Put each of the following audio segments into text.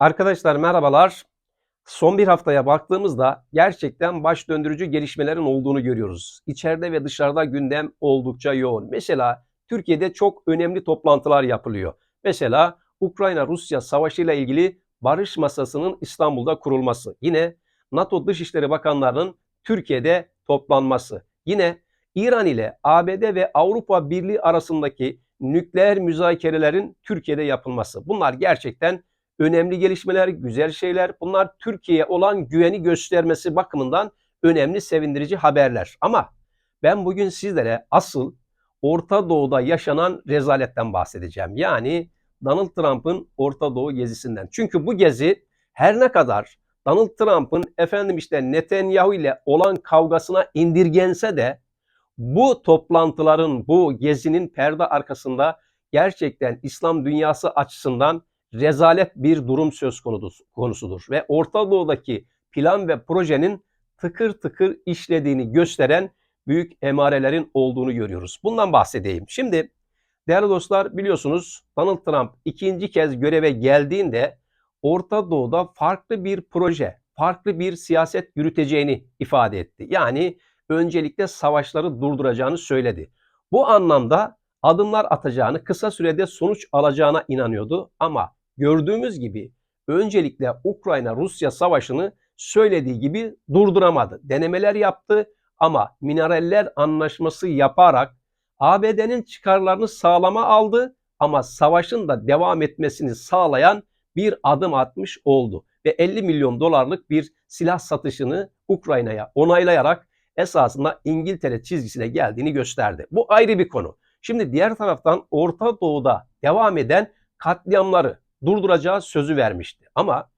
Arkadaşlar merhabalar. Son bir haftaya baktığımızda gerçekten baş döndürücü gelişmelerin olduğunu görüyoruz. İçeride ve dışarıda gündem oldukça yoğun. Mesela Türkiye'de çok önemli toplantılar yapılıyor. Mesela Ukrayna-Rusya savaşıyla ilgili barış masasının İstanbul'da kurulması. Yine NATO Dışişleri Bakanlarının Türkiye'de toplanması. Yine İran ile ABD ve Avrupa Birliği arasındaki nükleer müzakerelerin Türkiye'de yapılması. Bunlar gerçekten önemli gelişmeler, güzel şeyler. Bunlar Türkiye'ye olan güveni göstermesi bakımından önemli, sevindirici haberler. Ama ben bugün sizlere asıl Orta Doğu'da yaşanan rezaletten bahsedeceğim. Yani Donald Trump'ın Orta Doğu gezisinden. Çünkü bu gezi her ne kadar Donald Trump'ın efendim işte Netanyahu ile olan kavgasına indirgense de bu toplantıların, bu gezinin perde arkasında gerçekten İslam dünyası açısından rezalet bir durum söz konusudur. Ve Orta Doğu'daki plan ve projenin tıkır tıkır işlediğini gösteren büyük emarelerin olduğunu görüyoruz. Bundan bahsedeyim. Şimdi değerli dostlar biliyorsunuz Donald Trump ikinci kez göreve geldiğinde Orta Doğu'da farklı bir proje, farklı bir siyaset yürüteceğini ifade etti. Yani öncelikle savaşları durduracağını söyledi. Bu anlamda adımlar atacağını, kısa sürede sonuç alacağına inanıyordu ama gördüğümüz gibi öncelikle Ukrayna-Rusya savaşını söylediği gibi durduramadı. Denemeler yaptı ama mineraller anlaşması yaparak ABD'nin çıkarlarını sağlama aldı ama savaşın da devam etmesini sağlayan bir adım atmış oldu ve 50 milyon dolarlık bir silah satışını Ukrayna'ya onaylayarak esasında İngiltere çizgisine geldiğini gösterdi. Bu ayrı bir konu. Şimdi diğer taraftan Orta Doğu'da devam eden katliamları durduracağı sözü vermişti. Ama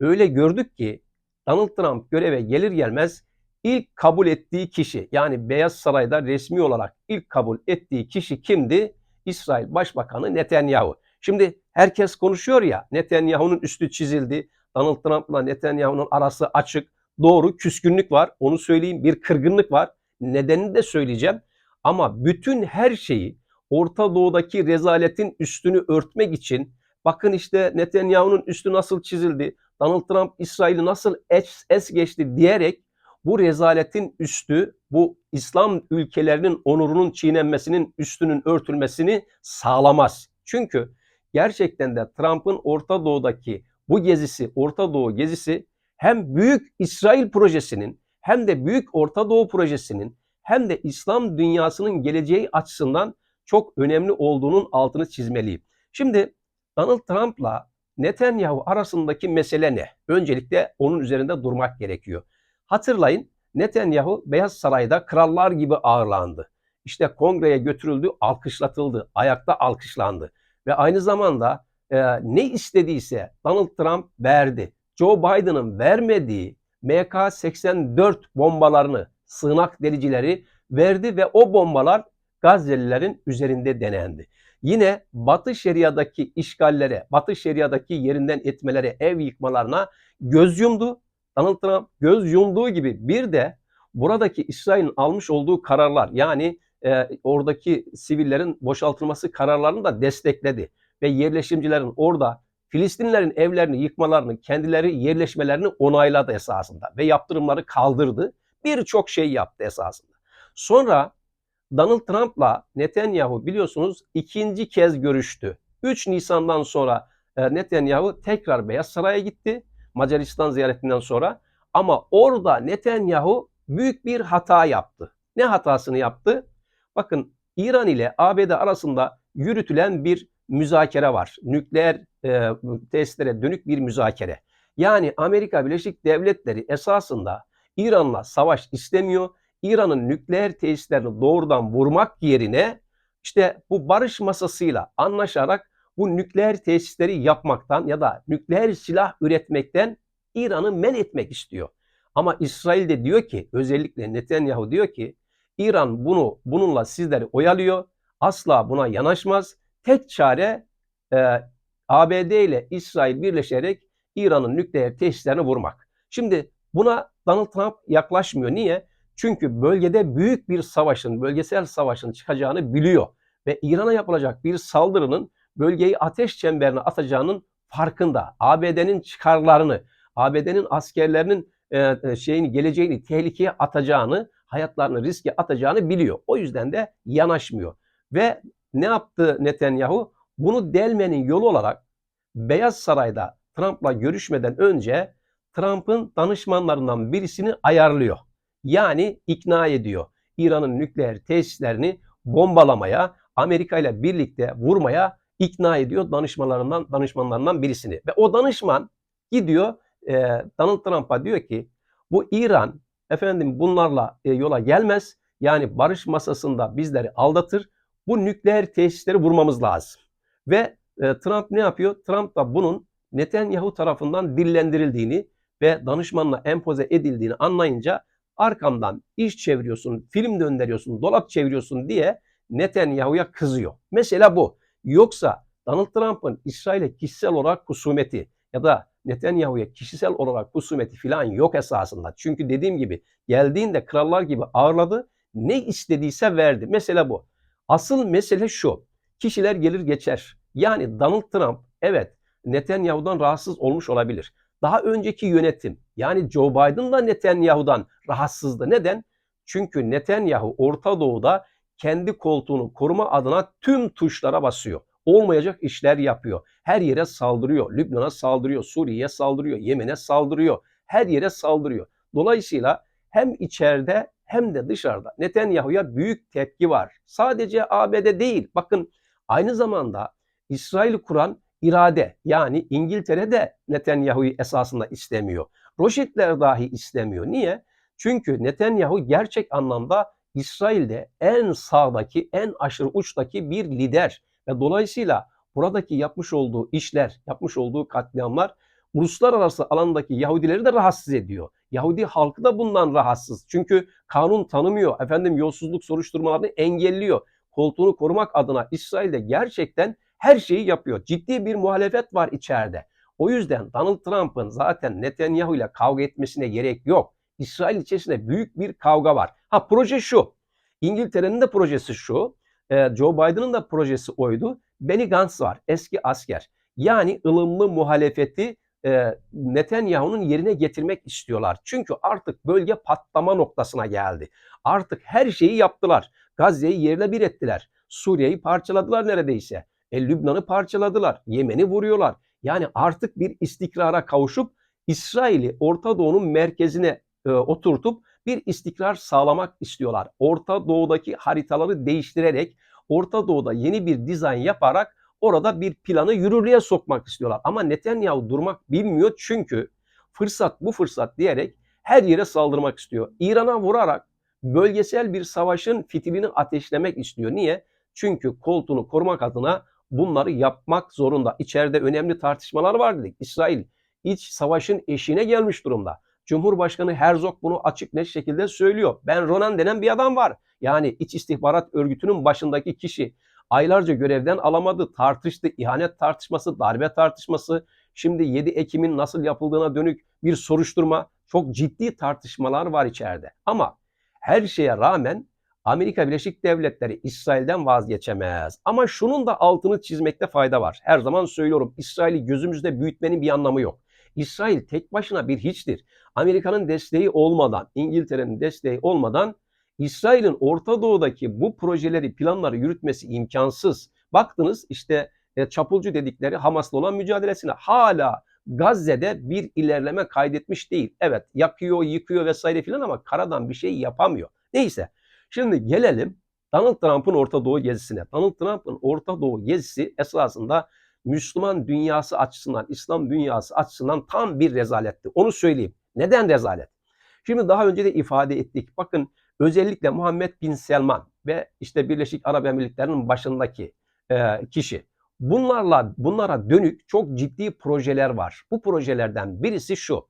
öyle gördük ki Donald Trump göreve gelir gelmez ilk kabul ettiği kişi yani Beyaz Saray'da resmi olarak ilk kabul ettiği kişi kimdi? İsrail Başbakanı Netanyahu. Şimdi herkes konuşuyor ya Netanyahu'nun üstü çizildi. Donald Trump'la Netanyahu'nun arası açık. Doğru küskünlük var. Onu söyleyeyim bir kırgınlık var. Nedenini de söyleyeceğim. Ama bütün her şeyi Orta Doğu'daki rezaletin üstünü örtmek için bakın işte Netanyahu'nun üstü nasıl çizildi, Donald Trump İsrail'i nasıl es, es geçti diyerek bu rezaletin üstü, bu İslam ülkelerinin onurunun çiğnenmesinin üstünün örtülmesini sağlamaz. Çünkü gerçekten de Trump'ın Orta Doğu'daki bu gezisi, Orta Doğu gezisi hem büyük İsrail projesinin hem de büyük Orta Doğu projesinin hem de İslam dünyasının geleceği açısından çok önemli olduğunun altını çizmeliyim. Şimdi Donald Trump'la Netanyahu arasındaki mesele ne? Öncelikle onun üzerinde durmak gerekiyor. Hatırlayın Netanyahu Beyaz Saray'da krallar gibi ağırlandı. İşte kongreye götürüldü, alkışlatıldı, ayakta alkışlandı. Ve aynı zamanda e, ne istediyse Donald Trump verdi. Joe Biden'ın vermediği MK-84 bombalarını, sığınak delicileri verdi ve o bombalar Gazze'lilerin üzerinde denendi. Yine Batı Şeria'daki işgallere, Batı Şeria'daki yerinden etmelere, ev yıkmalarına göz yumdu. Donald Trump göz yumduğu gibi bir de buradaki İsrail'in almış olduğu kararlar yani e, oradaki sivillerin boşaltılması kararlarını da destekledi. Ve yerleşimcilerin orada Filistinlerin evlerini yıkmalarını, kendileri yerleşmelerini onayladı esasında ve yaptırımları kaldırdı. Birçok şey yaptı esasında. Sonra Donald Trump'la Netanyahu biliyorsunuz ikinci kez görüştü. 3 Nisan'dan sonra e, Netanyahu tekrar Beyaz Saray'a gitti. Macaristan ziyaretinden sonra. Ama orada Netanyahu büyük bir hata yaptı. Ne hatasını yaptı? Bakın İran ile ABD arasında yürütülen bir müzakere var. Nükleer e, testlere dönük bir müzakere. Yani Amerika Birleşik Devletleri esasında İran'la savaş istemiyor İran'ın nükleer tesislerini doğrudan vurmak yerine işte bu barış masasıyla anlaşarak bu nükleer tesisleri yapmaktan ya da nükleer silah üretmekten İran'ı men etmek istiyor. Ama İsrail de diyor ki özellikle Netanyahu diyor ki İran bunu bununla sizleri oyalıyor. Asla buna yanaşmaz. Tek çare e, ABD ile İsrail birleşerek İran'ın nükleer tesislerini vurmak. Şimdi buna Donald Trump yaklaşmıyor. Niye? Çünkü bölgede büyük bir savaşın, bölgesel savaşın çıkacağını biliyor ve İran'a yapılacak bir saldırının bölgeyi ateş çemberine atacağının farkında. ABD'nin çıkarlarını, ABD'nin askerlerinin e, e, şeyini geleceğini tehlikeye atacağını, hayatlarını riske atacağını biliyor. O yüzden de yanaşmıyor. Ve ne yaptı Netanyahu? Bunu delmenin yolu olarak Beyaz Saray'da Trump'la görüşmeden önce Trump'ın danışmanlarından birisini ayarlıyor. Yani ikna ediyor. İran'ın nükleer tesislerini bombalamaya, Amerika ile birlikte vurmaya ikna ediyor danışmanlarından danışmanlarından birisini. Ve o danışman gidiyor e, Donald Trump'a diyor ki bu İran efendim bunlarla e, yola gelmez. Yani barış masasında bizleri aldatır. Bu nükleer tesisleri vurmamız lazım. Ve e, Trump ne yapıyor? Trump da bunun Netanyahu tarafından dillendirildiğini ve danışmanla empoze edildiğini anlayınca arkamdan iş çeviriyorsun, film gönderiyorsun, dolap çeviriyorsun diye Netanyahu'ya kızıyor. Mesela bu. Yoksa Donald Trump'ın İsrail'e kişisel olarak husumeti ya da Netanyahu'ya kişisel olarak husumeti falan yok esasında. Çünkü dediğim gibi geldiğinde krallar gibi ağırladı. Ne istediyse verdi. Mesela bu. Asıl mesele şu. Kişiler gelir geçer. Yani Donald Trump evet Netanyahu'dan rahatsız olmuş olabilir. Daha önceki yönetim yani Joe Biden da Netanyahu'dan rahatsızdı. Neden? Çünkü Netanyahu Orta Doğu'da kendi koltuğunu koruma adına tüm tuşlara basıyor. Olmayacak işler yapıyor. Her yere saldırıyor. Lübnan'a saldırıyor, Suriye'ye saldırıyor, Yemen'e saldırıyor. Her yere saldırıyor. Dolayısıyla hem içeride hem de dışarıda Netanyahu'ya büyük tepki var. Sadece ABD değil. Bakın aynı zamanda İsrail kuran irade yani İngiltere de Netanyahu'yu esasında istemiyor. Roşitler dahi istemiyor. Niye? Çünkü Netanyahu gerçek anlamda İsrail'de en sağdaki, en aşırı uçtaki bir lider ve dolayısıyla buradaki yapmış olduğu işler, yapmış olduğu katliamlar uluslararası alandaki Yahudileri de rahatsız ediyor. Yahudi halkı da bundan rahatsız. Çünkü kanun tanımıyor. Efendim yolsuzluk soruşturmalarını engelliyor. Koltuğunu korumak adına İsrail'de gerçekten her şeyi yapıyor. Ciddi bir muhalefet var içeride. O yüzden Donald Trump'ın zaten Netanyahu ile kavga etmesine gerek yok. İsrail içerisinde büyük bir kavga var. Ha proje şu. İngiltere'nin de projesi şu. E, Joe Biden'ın da projesi oydu. Benny Gantz var. Eski asker. Yani ılımlı muhalefeti e, Netanyahu'nun yerine getirmek istiyorlar. Çünkü artık bölge patlama noktasına geldi. Artık her şeyi yaptılar. Gazze'yi yerle bir ettiler. Suriye'yi parçaladılar neredeyse. E, Lübnan'ı parçaladılar. Yemen'i vuruyorlar. Yani artık bir istikrara kavuşup İsrail'i Orta Doğu'nun merkezine e, oturtup bir istikrar sağlamak istiyorlar. Orta Doğu'daki haritaları değiştirerek Orta Doğu'da yeni bir dizayn yaparak orada bir planı yürürlüğe sokmak istiyorlar. Ama Netanyahu durmak bilmiyor çünkü fırsat bu fırsat diyerek her yere saldırmak istiyor. İran'a vurarak bölgesel bir savaşın fitilini ateşlemek istiyor. Niye? Çünkü koltuğunu korumak adına bunları yapmak zorunda. İçeride önemli tartışmalar var dedik. İsrail iç savaşın eşiğine gelmiş durumda. Cumhurbaşkanı Herzog bunu açık net şekilde söylüyor. Ben Ronan denen bir adam var. Yani İç İstihbarat Örgütü'nün başındaki kişi. Aylarca görevden alamadı, tartıştı, ihanet tartışması, darbe tartışması, şimdi 7 Ekim'in nasıl yapıldığına dönük bir soruşturma, çok ciddi tartışmalar var içeride. Ama her şeye rağmen Amerika Birleşik Devletleri İsrail'den vazgeçemez. Ama şunun da altını çizmekte fayda var. Her zaman söylüyorum İsrail'i gözümüzde büyütmenin bir anlamı yok. İsrail tek başına bir hiçtir. Amerika'nın desteği olmadan, İngiltere'nin desteği olmadan İsrail'in Orta Doğu'daki bu projeleri, planları yürütmesi imkansız. Baktınız işte e, çapulcu dedikleri Hamas'la olan mücadelesine hala Gazze'de bir ilerleme kaydetmiş değil. Evet yakıyor, yıkıyor vesaire filan ama karadan bir şey yapamıyor. Neyse şimdi gelelim Donald Trump'ın Orta Doğu gezisine. Donald Trump'ın Orta Doğu gezisi esasında Müslüman dünyası açısından, İslam dünyası açısından tam bir rezaletti. Onu söyleyeyim. Neden rezalet? Şimdi daha önce de ifade ettik. Bakın özellikle Muhammed Bin Selman ve işte Birleşik Arap Emirlikleri'nin başındaki e, kişi. Bunlarla bunlara dönük çok ciddi projeler var. Bu projelerden birisi şu.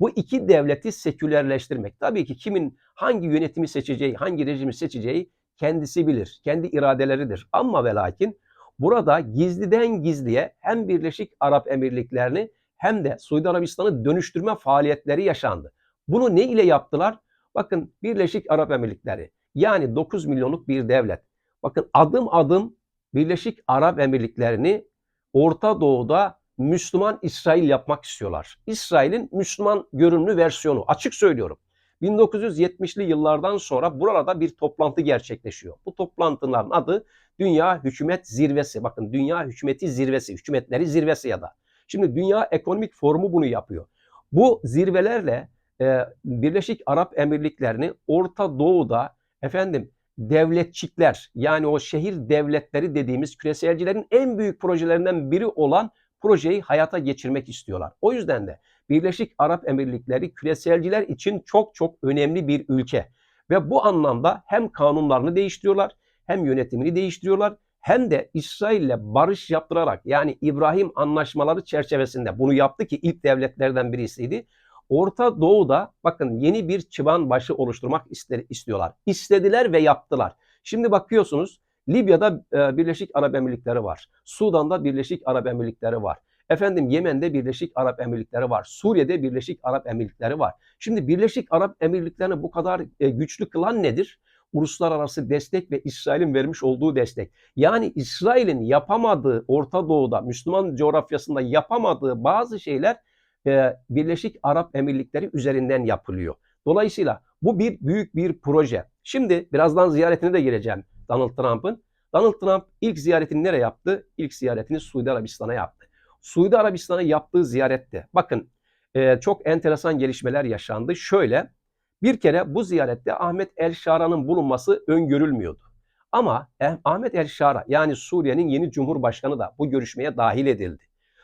Bu iki devleti sekülerleştirmek. Tabii ki kimin hangi yönetimi seçeceği, hangi rejimi seçeceği kendisi bilir. Kendi iradeleridir. Ama ve lakin burada gizliden gizliye hem Birleşik Arap Emirliklerini hem de Suudi Arabistan'ı dönüştürme faaliyetleri yaşandı. Bunu ne ile yaptılar? Bakın Birleşik Arap Emirlikleri yani 9 milyonluk bir devlet. Bakın adım adım Birleşik Arap Emirlikleri'ni Orta Doğu'da Müslüman İsrail yapmak istiyorlar. İsrail'in Müslüman görünümlü versiyonu. Açık söylüyorum. 1970'li yıllardan sonra burada bir toplantı gerçekleşiyor. Bu toplantıların adı Dünya Hükümet Zirvesi. Bakın Dünya Hükümeti Zirvesi, Hükümetleri Zirvesi ya da. Şimdi Dünya Ekonomik Forumu bunu yapıyor. Bu zirvelerle e, Birleşik Arap Emirlikleri'ni Orta Doğu'da efendim devletçikler yani o şehir devletleri dediğimiz küreselcilerin en büyük projelerinden biri olan projeyi hayata geçirmek istiyorlar. O yüzden de Birleşik Arap Emirlikleri küreselciler için çok çok önemli bir ülke. Ve bu anlamda hem kanunlarını değiştiriyorlar, hem yönetimini değiştiriyorlar, hem de İsrail ile barış yaptırarak yani İbrahim anlaşmaları çerçevesinde bunu yaptı ki ilk devletlerden birisiydi. Orta Doğu'da bakın yeni bir çıban başı oluşturmak istiyorlar. İstediler ve yaptılar. Şimdi bakıyorsunuz Libya'da e, Birleşik Arap Emirlikleri var. Sudan'da Birleşik Arap Emirlikleri var. Efendim Yemen'de Birleşik Arap Emirlikleri var. Suriye'de Birleşik Arap Emirlikleri var. Şimdi Birleşik Arap Emirlikleri'ni bu kadar e, güçlü kılan nedir? Uluslararası destek ve İsrail'in vermiş olduğu destek. Yani İsrail'in yapamadığı Orta Doğu'da, Müslüman coğrafyasında yapamadığı bazı şeyler e, Birleşik Arap Emirlikleri üzerinden yapılıyor. Dolayısıyla bu bir büyük bir proje. Şimdi birazdan ziyaretine de geleceğim Donald Trump'ın. Donald Trump ilk ziyaretini nereye yaptı? İlk ziyaretini Suudi Arabistan'a yaptı. Suudi Arabistan'a yaptığı ziyarette bakın e, çok enteresan gelişmeler yaşandı. Şöyle bir kere bu ziyarette Ahmet El Şara'nın bulunması öngörülmüyordu. Ama eh, Ahmet El Şara yani Suriye'nin yeni cumhurbaşkanı da bu görüşmeye dahil edildi.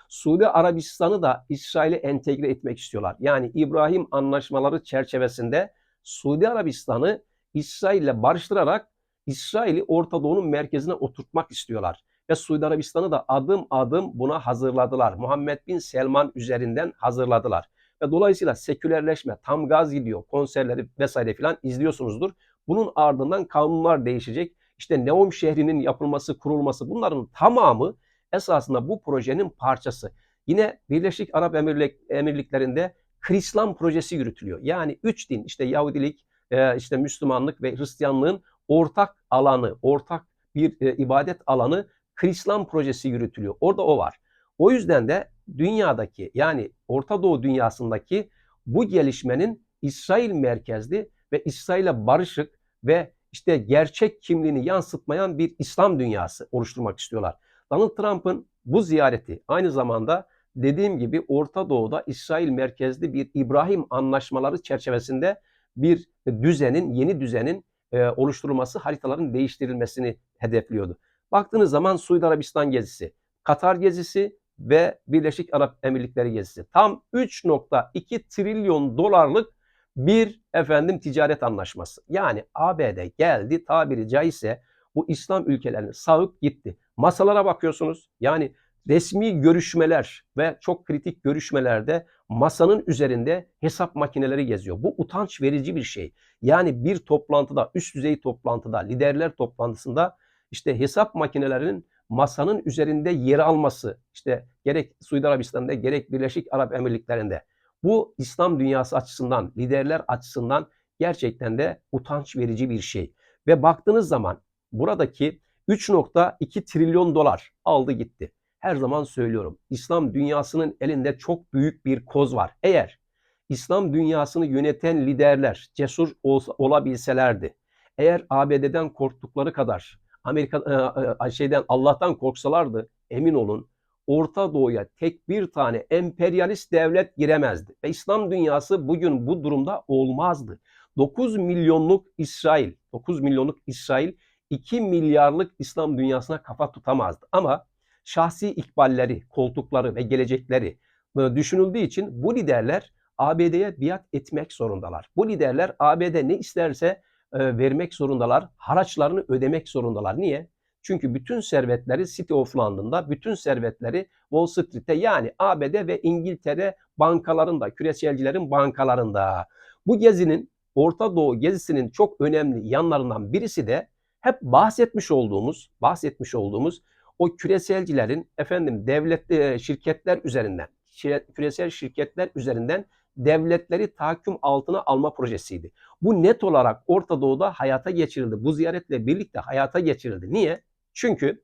Suudi Arabistan'ı da İsrail'e entegre etmek istiyorlar. Yani İbrahim anlaşmaları çerçevesinde Suudi Arabistan'ı İsrail'le barıştırarak İsrail'i Orta Doğu'nun merkezine oturtmak istiyorlar. Ve Suudi Arabistan'ı da adım adım buna hazırladılar. Muhammed Bin Selman üzerinden hazırladılar. Ve dolayısıyla sekülerleşme tam gaz gidiyor. Konserleri vesaire filan izliyorsunuzdur. Bunun ardından kanunlar değişecek. İşte Neom şehrinin yapılması, kurulması bunların tamamı esasında bu projenin parçası. Yine Birleşik Arap Emirlik, Emirlikleri'nde Krislam projesi yürütülüyor. Yani üç din işte Yahudilik, e, işte Müslümanlık ve Hristiyanlığın ortak alanı, ortak bir e, ibadet alanı Krislam projesi yürütülüyor. Orada o var. O yüzden de dünyadaki yani Orta Doğu dünyasındaki bu gelişmenin İsrail merkezli ve İsrail'e barışık ve işte gerçek kimliğini yansıtmayan bir İslam dünyası oluşturmak istiyorlar. Donald Trump'ın bu ziyareti aynı zamanda dediğim gibi Orta Doğu'da İsrail merkezli bir İbrahim anlaşmaları çerçevesinde bir düzenin, yeni düzenin e, oluşturulması, haritaların değiştirilmesini hedefliyordu. Baktığınız zaman Suudi Arabistan gezisi, Katar gezisi ve Birleşik Arap Emirlikleri gezisi. Tam 3.2 trilyon dolarlık bir efendim ticaret anlaşması. Yani ABD geldi tabiri caizse bu İslam ülkelerini sağıp gitti. Masalara bakıyorsunuz. Yani resmi görüşmeler ve çok kritik görüşmelerde masanın üzerinde hesap makineleri geziyor. Bu utanç verici bir şey. Yani bir toplantıda, üst düzey toplantıda, liderler toplantısında işte hesap makinelerinin masanın üzerinde yer alması, işte gerek Suudi Arabistan'da gerek Birleşik Arap Emirlikleri'nde bu İslam dünyası açısından, liderler açısından gerçekten de utanç verici bir şey. Ve baktığınız zaman buradaki 3.2 trilyon dolar aldı gitti. Her zaman söylüyorum. İslam dünyasının elinde çok büyük bir koz var. Eğer İslam dünyasını yöneten liderler cesur olabilselerdi, eğer ABD'den korktukları kadar Amerika e, e, şeyden Allah'tan korksalardı emin olun Orta Doğu'ya tek bir tane emperyalist devlet giremezdi. Ve İslam dünyası bugün bu durumda olmazdı. 9 milyonluk İsrail, 9 milyonluk İsrail 2 milyarlık İslam dünyasına kafa tutamazdı. Ama şahsi ikballeri, koltukları ve gelecekleri e, düşünüldüğü için bu liderler ABD'ye biat etmek zorundalar. Bu liderler ABD ne isterse e, vermek zorundalar. Haraçlarını ödemek zorundalar. Niye? Çünkü bütün servetleri City of London'da, bütün servetleri Wall Street'te yani ABD ve İngiltere bankalarında, küreselcilerin bankalarında. Bu gezinin Orta Doğu gezisinin çok önemli yanlarından birisi de hep bahsetmiş olduğumuz, bahsetmiş olduğumuz o küreselcilerin efendim devlet e, şirketler üzerinden, küresel şirketler üzerinden devletleri tahakküm altına alma projesiydi. Bu net olarak Orta Doğu'da hayata geçirildi. Bu ziyaretle birlikte hayata geçirildi. Niye? Çünkü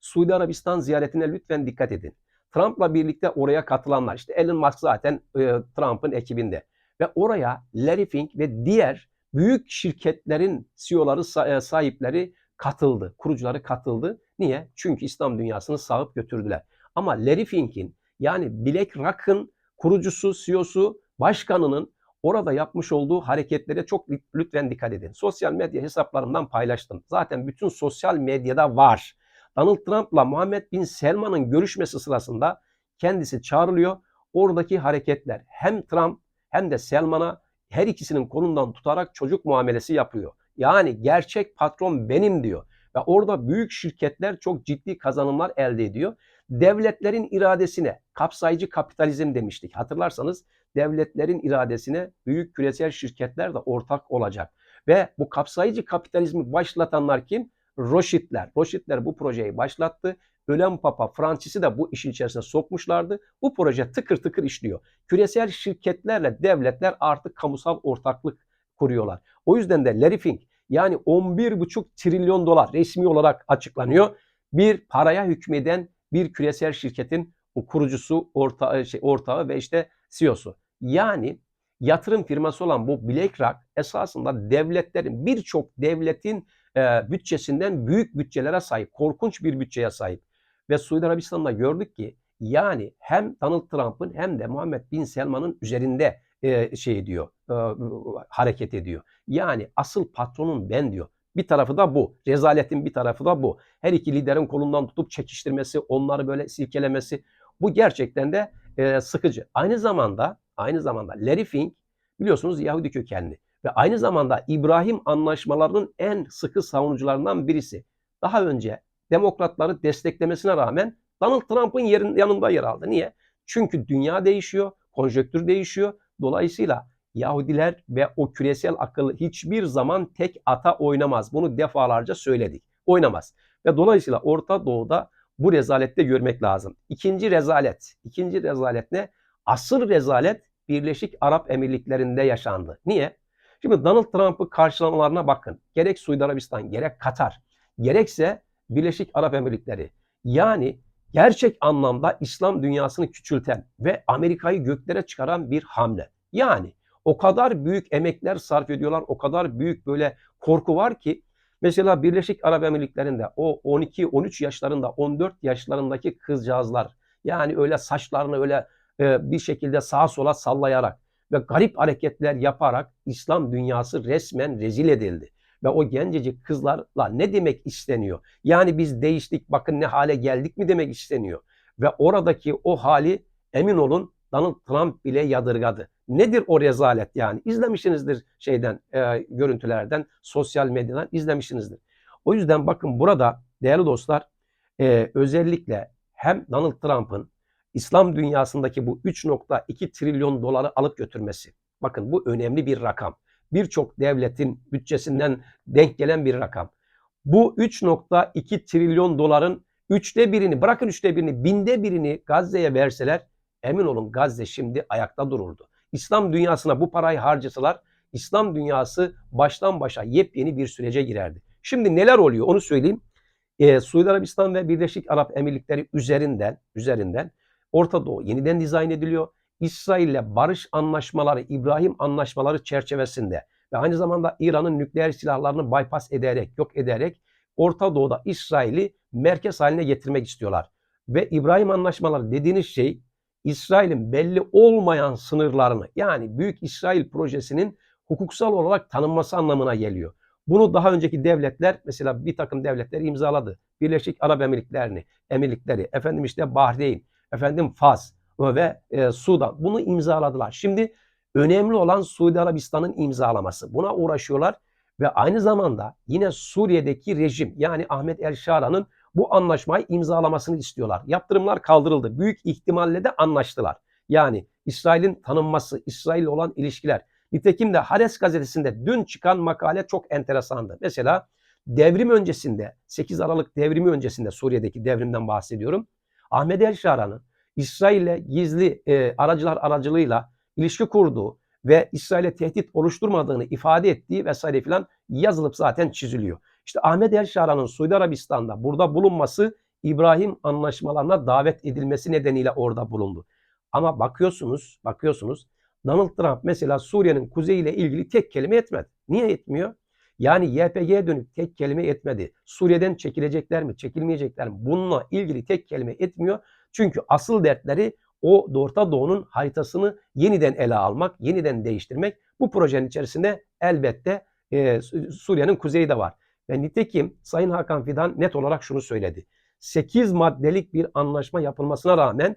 Suudi Arabistan ziyaretine lütfen dikkat edin. Trump'la birlikte oraya katılanlar işte Elon Musk zaten e, Trump'ın ekibinde ve oraya Larry Fink ve diğer büyük şirketlerin CEO'ları e, sahipleri katıldı, kurucuları katıldı. Niye? Çünkü İslam dünyasını sağıp götürdüler. Ama Larry Fink'in yani BlackRock'ın kurucusu, CEO'su, başkanının orada yapmış olduğu hareketlere çok lütfen dikkat edin. Sosyal medya hesaplarımdan paylaştım. Zaten bütün sosyal medyada var. Donald Trump'la Muhammed Bin Selman'ın görüşmesi sırasında kendisi çağrılıyor. Oradaki hareketler hem Trump hem de Selman'a her ikisinin kolundan tutarak çocuk muamelesi yapıyor. Yani gerçek patron benim diyor. Ve orada büyük şirketler çok ciddi kazanımlar elde ediyor. Devletlerin iradesine kapsayıcı kapitalizm demiştik. Hatırlarsanız devletlerin iradesine büyük küresel şirketler de ortak olacak. Ve bu kapsayıcı kapitalizmi başlatanlar kim? Rothschildler. Rothschildler bu projeyi başlattı. Ölen Papa Francis'i de bu işin içerisine sokmuşlardı. Bu proje tıkır tıkır işliyor. Küresel şirketlerle devletler artık kamusal ortaklık kuruyorlar. O yüzden de Larry Fink yani 11,5 trilyon dolar resmi olarak açıklanıyor. Bir paraya hükmeden bir küresel şirketin o kurucusu, ortağı, şey, ortağı ve işte CEO'su. Yani yatırım firması olan bu BlackRock esasında devletlerin birçok devletin e, bütçesinden büyük bütçelere sahip, korkunç bir bütçeye sahip. Ve Suudi Arabistan'da gördük ki yani hem Donald Trump'ın hem de Muhammed Bin Selman'ın üzerinde e, şey diyor, e, hareket ediyor. Yani asıl patronun ben diyor. Bir tarafı da bu. Rezaletin bir tarafı da bu. Her iki liderin kolundan tutup çekiştirmesi, onları böyle silkelemesi. Bu gerçekten de e, sıkıcı. Aynı zamanda aynı zamanda Larry Fink biliyorsunuz Yahudi kökenli ve aynı zamanda İbrahim anlaşmalarının en sıkı savunucularından birisi. Daha önce demokratları desteklemesine rağmen Donald Trump'ın yerin, yanında yer aldı. Niye? Çünkü dünya değişiyor, konjöktür değişiyor. Dolayısıyla Yahudiler ve o küresel akıl hiçbir zaman tek ata oynamaz. Bunu defalarca söyledik. Oynamaz. Ve dolayısıyla Orta Doğu'da bu rezalette görmek lazım. İkinci rezalet. İkinci rezalet ne? Asıl rezalet Birleşik Arap Emirlikleri'nde yaşandı. Niye? Şimdi Donald Trump'ı karşılamalarına bakın. Gerek Suudi Arabistan, gerek Katar, gerekse Birleşik Arap Emirlikleri. Yani gerçek anlamda İslam dünyasını küçülten ve Amerika'yı göklere çıkaran bir hamle. Yani o kadar büyük emekler sarf ediyorlar, o kadar büyük böyle korku var ki mesela Birleşik Arap Emirlikleri'nde o 12-13 yaşlarında, 14 yaşlarındaki kızcağızlar yani öyle saçlarını öyle e, bir şekilde sağa sola sallayarak ve garip hareketler yaparak İslam dünyası resmen rezil edildi. Ve o gencecik kızlarla ne demek isteniyor? Yani biz değiştik bakın ne hale geldik mi demek isteniyor. Ve oradaki o hali emin olun Donald Trump bile yadırgadı. Nedir o rezalet yani? İzlemişsinizdir şeyden, e, görüntülerden, sosyal medyadan izlemişsinizdir. O yüzden bakın burada değerli dostlar e, özellikle hem Donald Trump'ın İslam dünyasındaki bu 3.2 trilyon doları alıp götürmesi. Bakın bu önemli bir rakam. Birçok devletin bütçesinden denk gelen bir rakam. Bu 3.2 trilyon doların üçte birini, bırakın üçte birini, binde birini Gazze'ye verseler emin olun Gazze şimdi ayakta dururdu. İslam dünyasına bu parayı harcasalar İslam dünyası baştan başa yepyeni bir sürece girerdi. Şimdi neler oluyor onu söyleyeyim. Ee, Suudi Arabistan ve Birleşik Arap Emirlikleri üzerinden üzerinden Orta Doğu yeniden dizayn ediliyor. İsrail ile barış anlaşmaları, İbrahim anlaşmaları çerçevesinde ve aynı zamanda İran'ın nükleer silahlarını bypass ederek, yok ederek Orta Doğu'da İsrail'i merkez haline getirmek istiyorlar. Ve İbrahim anlaşmaları dediğiniz şey İsrail'in belli olmayan sınırlarını yani Büyük İsrail projesinin hukuksal olarak tanınması anlamına geliyor. Bunu daha önceki devletler mesela bir takım devletler imzaladı. Birleşik Arap Emirliklerini, Emirlikleri, efendim işte Bahreyn, efendim Fas ve e, Sudan bunu imzaladılar. Şimdi önemli olan Suudi Arabistan'ın imzalaması. Buna uğraşıyorlar ve aynı zamanda yine Suriye'deki rejim yani Ahmet El Şara'nın bu anlaşmayı imzalamasını istiyorlar. Yaptırımlar kaldırıldı. Büyük ihtimalle de anlaştılar. Yani İsrail'in tanınması, İsrail olan ilişkiler. Nitekim de Haaretz gazetesinde dün çıkan makale çok enteresandı. Mesela devrim öncesinde, 8 Aralık devrimi öncesinde Suriye'deki devrimden bahsediyorum. Ahmet El Şara'nın İsrail'le gizli e, aracılar aracılığıyla ilişki kurduğu ve İsrail'e tehdit oluşturmadığını ifade ettiği vesaire filan yazılıp zaten çiziliyor. İşte Ahmet El Şara'nın Suudi Arabistan'da burada bulunması İbrahim anlaşmalarına davet edilmesi nedeniyle orada bulundu. Ama bakıyorsunuz, bakıyorsunuz Donald Trump mesela Suriye'nin kuzeyiyle ilgili tek kelime etmedi. Niye etmiyor? Yani YPG'ye dönük tek kelime etmedi. Suriye'den çekilecekler mi, çekilmeyecekler mi? Bununla ilgili tek kelime etmiyor. Çünkü asıl dertleri o Orta Doğu'nun haritasını yeniden ele almak, yeniden değiştirmek. Bu projenin içerisinde elbette e, Suriye'nin kuzeyi de var. Ve nitekim Sayın Hakan Fidan net olarak şunu söyledi. 8 maddelik bir anlaşma yapılmasına rağmen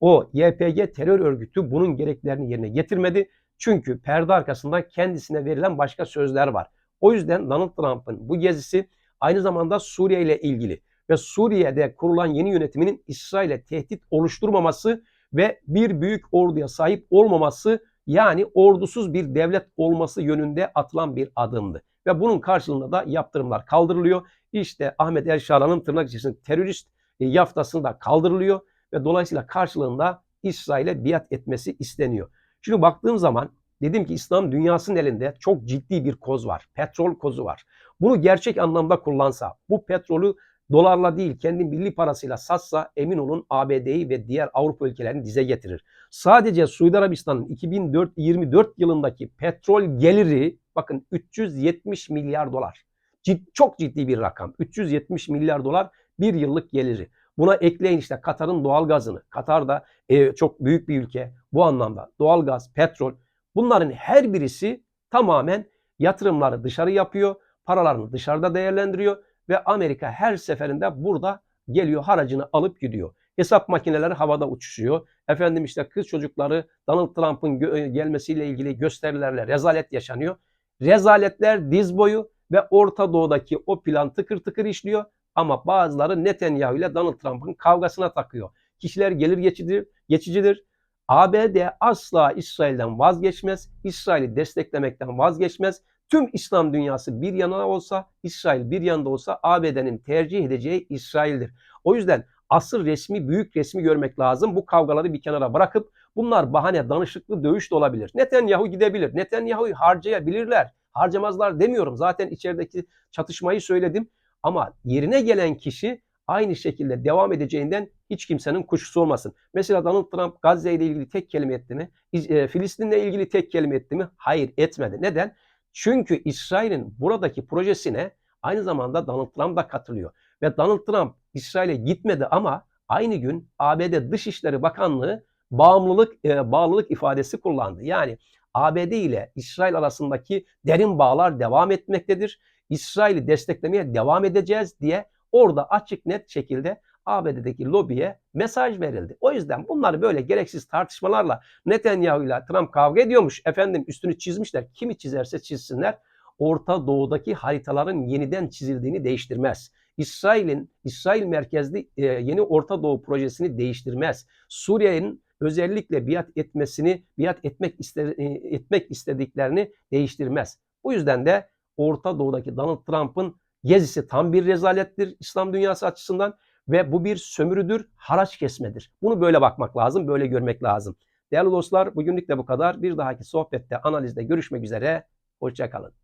o YPG terör örgütü bunun gereklerini yerine getirmedi. Çünkü perde arkasında kendisine verilen başka sözler var. O yüzden Donald Trump'ın bu gezisi aynı zamanda Suriye ile ilgili ve Suriye'de kurulan yeni yönetiminin İsrail'e tehdit oluşturmaması ve bir büyük orduya sahip olmaması yani ordusuz bir devlet olması yönünde atılan bir adımdı. Ve bunun karşılığında da yaptırımlar kaldırılıyor. İşte Ahmet El Şara'nın tırnak içerisinde terörist e, yaftasını da kaldırılıyor ve dolayısıyla karşılığında İsrail'e biat etmesi isteniyor. Şimdi baktığım zaman dedim ki İslam dünyasının elinde çok ciddi bir koz var. Petrol kozu var. Bunu gerçek anlamda kullansa, bu petrolü dolarla değil kendi milli parasıyla satsa emin olun ABD'yi ve diğer Avrupa ülkelerini dize getirir. Sadece Suudi Arabistan'ın 2024 yılındaki petrol geliri bakın 370 milyar dolar. Cid, çok ciddi bir rakam. 370 milyar dolar bir yıllık geliri. Buna ekleyin işte Katar'ın doğal gazını. Katar da e, çok büyük bir ülke. Bu anlamda doğal gaz, petrol bunların her birisi tamamen yatırımları dışarı yapıyor. Paralarını dışarıda değerlendiriyor ve Amerika her seferinde burada geliyor haracını alıp gidiyor. Hesap makineleri havada uçuşuyor. Efendim işte kız çocukları Donald Trump'ın gelmesiyle ilgili gösterilerle rezalet yaşanıyor. Rezaletler diz boyu ve Orta Doğu'daki o plan tıkır tıkır işliyor. Ama bazıları Netanyahu ile Donald Trump'ın kavgasına takıyor. Kişiler gelir geçidir, geçicidir. ABD asla İsrail'den vazgeçmez. İsrail'i desteklemekten vazgeçmez. Tüm İslam dünyası bir yana olsa, İsrail bir yanda olsa ABD'nin tercih edeceği İsrail'dir. O yüzden asıl resmi, büyük resmi görmek lazım. Bu kavgaları bir kenara bırakıp bunlar bahane, danışıklı dövüş de olabilir. Netanyahu gidebilir. Netanyahu'yu harcayabilirler. Harcamazlar demiyorum. Zaten içerideki çatışmayı söyledim. Ama yerine gelen kişi aynı şekilde devam edeceğinden hiç kimsenin kuşkusu olmasın. Mesela Donald Trump Gazze ile ilgili tek kelime etti mi? E, Filistin'le ilgili tek kelime etti mi? Hayır etmedi. Neden? Çünkü İsrail'in buradaki projesine aynı zamanda Donald Trump da katılıyor. Ve Donald Trump İsrail'e gitmedi ama aynı gün ABD Dışişleri Bakanlığı bağımlılık e, bağlılık ifadesi kullandı. Yani ABD ile İsrail arasındaki derin bağlar devam etmektedir. İsrail'i desteklemeye devam edeceğiz diye orada açık net şekilde ABD'deki lobiye mesaj verildi. O yüzden bunları böyle gereksiz tartışmalarla Netanyahu ile Trump kavga ediyormuş. Efendim üstünü çizmişler. Kimi çizerse çizsinler. Orta Doğu'daki haritaların yeniden çizildiğini değiştirmez. İsrail'in İsrail merkezli e, yeni Orta Doğu projesini değiştirmez. Suriye'nin özellikle biat etmesini, biat etmek iste, e, etmek istediklerini değiştirmez. Bu yüzden de Orta Doğu'daki Donald Trump'ın gezisi tam bir rezalettir İslam dünyası açısından ve bu bir sömürüdür, haraç kesmedir. Bunu böyle bakmak lazım, böyle görmek lazım. Değerli dostlar bugünlük de bu kadar. Bir dahaki sohbette, analizde görüşmek üzere. Hoşçakalın.